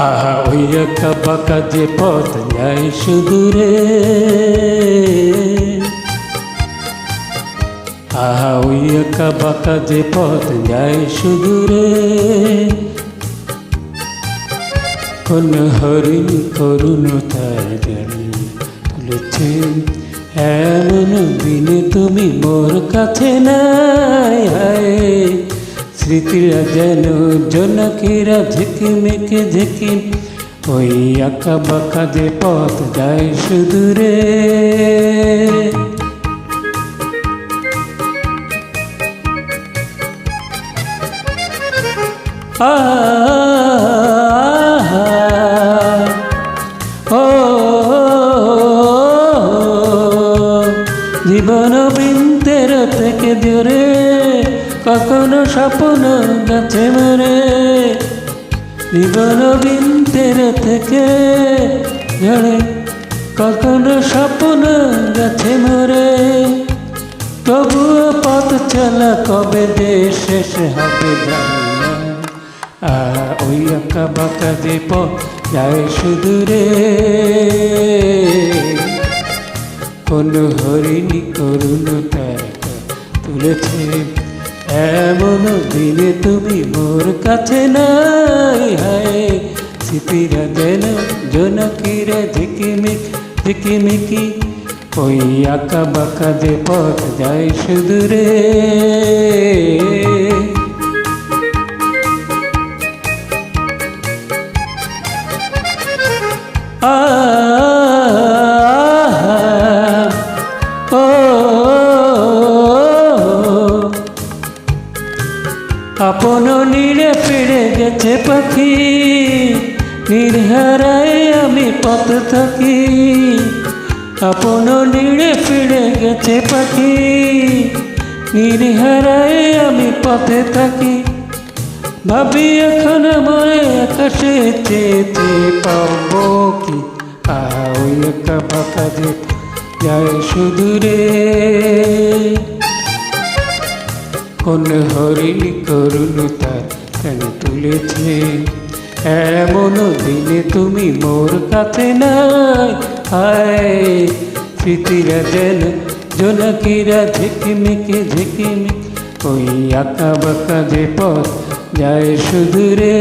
আহা, ওই একা যে পথ যায় সুদূরে। আহা, ওই একা যে পথ যায় সুদূরে। কোন হরিণ করুণ তার গাড়ি তুলেছে এমন দিনে তুমি মোর কাছে নাই স্মৃতিরা যেন জনকিরা ঝিকিমিকে ঝিকিম ওই আঁকা বাঁকা যে পথ যায় সুদূরে ও জীবন বৃন্তের থেকে জোরে কখনো স্বপ্ন গাছে মরে জীবন বৃন্তের থেকে জোরে কখনো স্বপ্ন গাছে মরে, তবুও পথ চলা কবে যে শেষ হবে ওই আঁকা বাঁকা যে যায় সুদূরে। কোন হরিণী করুণ তুলেছে এমন দিনে তুমি মোর কাছে নাই, হায়। স্মৃতিরা যেন জনকির ঝিকিমিক, ঝিকিমিকি। ওই আঁকা বাঁকা যে পথ যায় সুদূরে। নিরে ফিরে গেছে পাখি। নির্হারায় আমি পথ থাকি। আপন নিরে ফিরে গেছে পাখি। নির্হারায় আমি পথে থাকি। ভাবি এখন মরে আকাশে চেতে পাবো কি? ওই একা পাকা যে যায় সুদূরে। কোন হরিণ করুণ তার কেন তুলেছে? এমন দিনে তুমি মোর কাছে নাই। হায়, স্মৃতিরা যেন জোনাকিরা ঝিকিমিকি, ঝিকিমিক। ওই আঁকা বাঁকা যে পথ যায় সুদূরে।